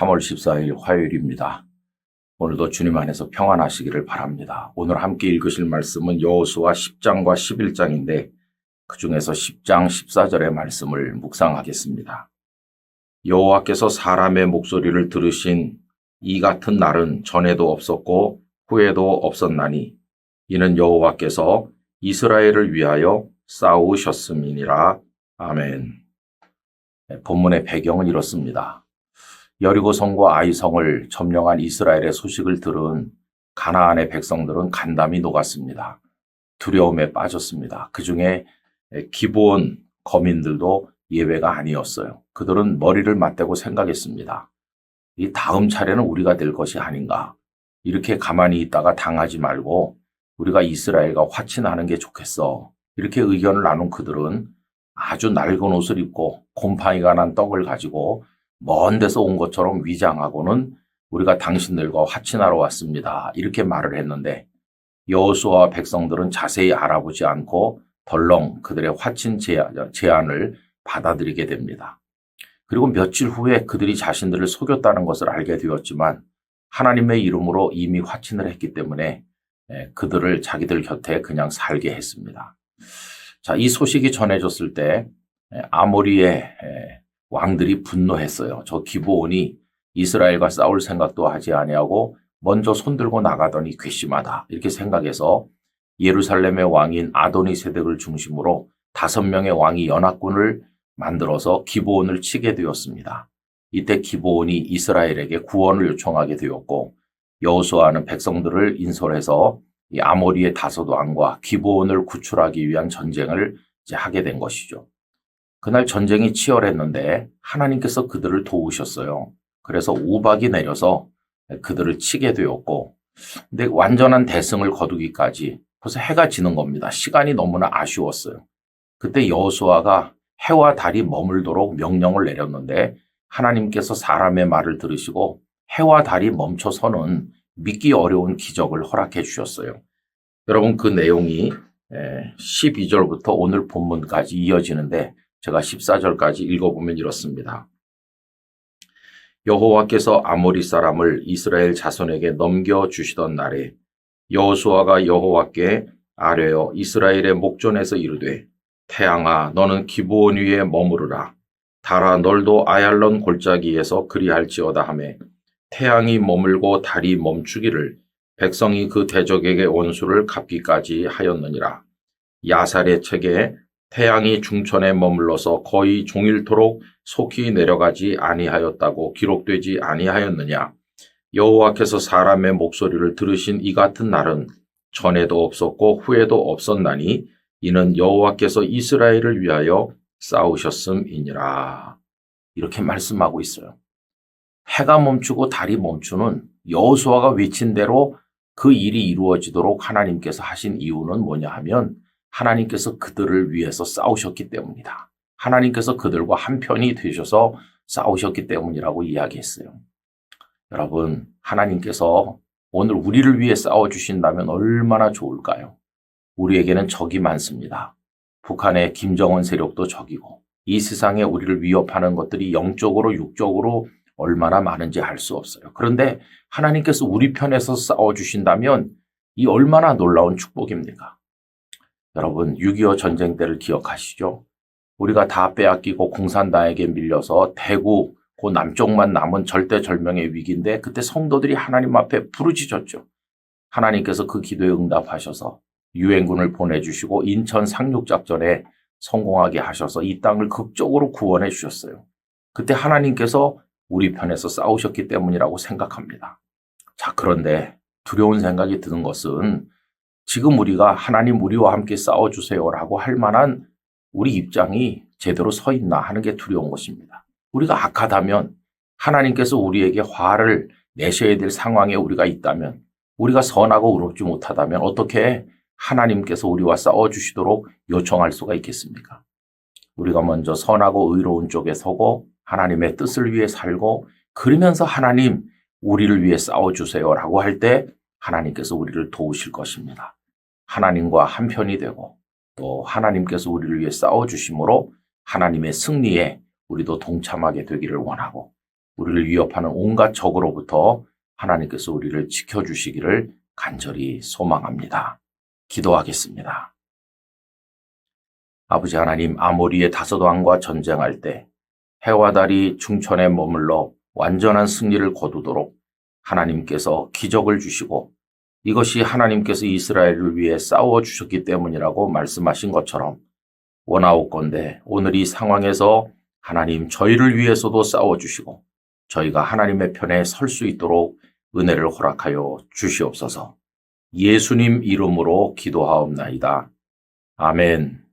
3월 14일 화요일입니다. 오늘도 주님 안에서 평안하시기를 바랍니다. 오늘 함께 읽으실 말씀은 여호수아 10장과 11장인데 그 중에서 10장 14절의 말씀을 묵상하겠습니다. 여호와께서 사람의 목소리를 들으신 이 같은 날은 전에도 없었고 후에도 없었나니 이는 여호와께서 이스라엘을 위하여 싸우셨음이니라. 아멘. 네, 본문의 배경은 이렇습니다. 여리고성과 아이성을 점령한 이스라엘의 소식을 들은 가나안의 백성들은 간담이 녹았습니다. 두려움에 빠졌습니다. 그 중에 기본 거민들도 예외가 아니었어요. 그들은 머리를 맞대고 생각했습니다. 이 다음 차례는 우리가 될 것이 아닌가. 이렇게 가만히 있다가 당하지 말고 우리가 이스라엘과 화친하는 게 좋겠어. 이렇게 의견을 나눈 그들은 아주 낡은 옷을 입고 곰팡이가 난 떡을 가지고 먼 데서 온 것처럼 위장하고는 우리가 당신들과 화친하러 왔습니다. 이렇게 말을 했는데 여호수아와 백성들은 자세히 알아보지 않고 덜렁 그들의 화친 제안을 받아들이게 됩니다. 그리고 며칠 후에 그들이 자신들을 속였다는 것을 알게 되었지만 하나님의 이름으로 이미 화친을 했기 때문에 예, 그들을 자기들 곁에 그냥 살게 했습니다. 자, 이 소식이 전해졌을 때 예, 아모리의 예, 왕들이 분노했어요. 저 기브온이 이스라엘과 싸울 생각도 하지 아니하고 먼저 손들고 나가더니 괘씸하다. 이렇게 생각해서 예루살렘의 왕인 아도니 세덱을 중심으로 다섯 명의 왕이 연합군을 만들어서 기브온을 치게 되었습니다. 이때 기브온이 이스라엘에게 구원을 요청하게 되었고 여호수아는 백성들을 인솔해서 이 아모리의 다섯 왕과 기브온을 구출하기 위한 전쟁을 하게 된 것이죠. 그날 전쟁이 치열했는데 하나님께서 그들을 도우셨어요. 그래서 우박이 내려서 그들을 치게 되었고, 근데 완전한 대승을 거두기까지 벌써 해가 지는 겁니다. 시간이 너무나 아쉬웠어요. 그때 여호수아가 해와 달이 머물도록 명령을 내렸는데 하나님께서 사람의 말을 들으시고 해와 달이 멈춰서는 믿기 어려운 기적을 허락해 주셨어요. 여러분 그 내용이 12절부터 오늘 본문까지 이어지는데 제가 14절까지 읽어보면 이렇습니다. 여호와께서 아모리 사람을 이스라엘 자손에게 넘겨 주시던 날에 여호수아가 여호와께 아뢰어 이스라엘의 목전에서 이르되 태양아 너는 기브온 위에 머무르라 달아 널도 아얄론 골짜기에서 그리할지어다 하매 태양이 머물고 달이 멈추기를 백성이 그 대적에게 원수를 갚기까지 하였느니라 야살의 책에 태양이 중천에 머물러서 거의 종일토록 속히 내려가지 아니하였다고 기록되지 아니하였느냐. 여호와께서 사람의 목소리를 들으신 이 같은 날은 전에도 없었고 후에도 없었나니 이는 여호와께서 이스라엘을 위하여 싸우셨음이니라. 이렇게 말씀하고 있어요. 해가 멈추고 달이 멈추는 여호수아가 외친 대로 그 일이 이루어지도록 하나님께서 하신 이유는 뭐냐 하면 하나님께서 그들을 위해서 싸우셨기 때문이다. 하나님께서 그들과 한편이 되셔서 싸우셨기 때문이라고 이야기했어요. 여러분, 하나님께서 오늘 우리를 위해 싸워주신다면 얼마나 좋을까요? 우리에게는 적이 많습니다. 북한의 김정은 세력도 적이고, 이 세상에 우리를 위협하는 것들이 영적으로, 육적으로 얼마나 많은지 알 수 없어요. 그런데 하나님께서 우리 편에서 싸워주신다면 이 얼마나 놀라운 축복입니까? 여러분 6.25 전쟁 때를 기억하시죠? 우리가 다 빼앗기고 공산당에게 밀려서 대구 그 남쪽만 남은 절대절명의 위기인데 그때 성도들이 하나님 앞에 부르짖었죠. 하나님께서 그 기도에 응답하셔서 유엔군을 보내주시고 인천 상륙작전에 성공하게 하셔서 이 땅을 극적으로 구원해 주셨어요. 그때 하나님께서 우리 편에서 싸우셨기 때문이라고 생각합니다. 자, 그런데 두려운 생각이 드는 것은 지금 우리가 하나님 우리와 함께 싸워주세요라고 할 만한 우리 입장이 제대로 서 있나 하는 게 두려운 것입니다. 우리가 악하다면 하나님께서 우리에게 화를 내셔야 될 상황에 우리가 있다면 우리가 선하고 의롭지 못하다면 어떻게 하나님께서 우리와 싸워주시도록 요청할 수가 있겠습니까? 우리가 먼저 선하고 의로운 쪽에 서고 하나님의 뜻을 위해 살고 그러면서 하나님 우리를 위해 싸워주세요라고 할 때 하나님께서 우리를 도우실 것입니다. 하나님과 한편이 되고 또 하나님께서 우리를 위해 싸워주심으로 하나님의 승리에 우리도 동참하게 되기를 원하고 우리를 위협하는 온갖 적으로부터 하나님께서 우리를 지켜주시기를 간절히 소망합니다. 기도하겠습니다. 아버지 하나님, 아모리의 다섯 왕과 전쟁할 때 해와 달이 중천에 머물러 완전한 승리를 거두도록 하나님께서 기적을 주시고 이것이 하나님께서 이스라엘을 위해 싸워 주셨기 때문이라고 말씀하신 것처럼 원하옵건대 오늘 이 상황에서 하나님 저희를 위해서도 싸워 주시고 저희가 하나님의 편에 설 수 있도록 은혜를 허락하여 주시옵소서. 예수님 이름으로 기도하옵나이다. 아멘.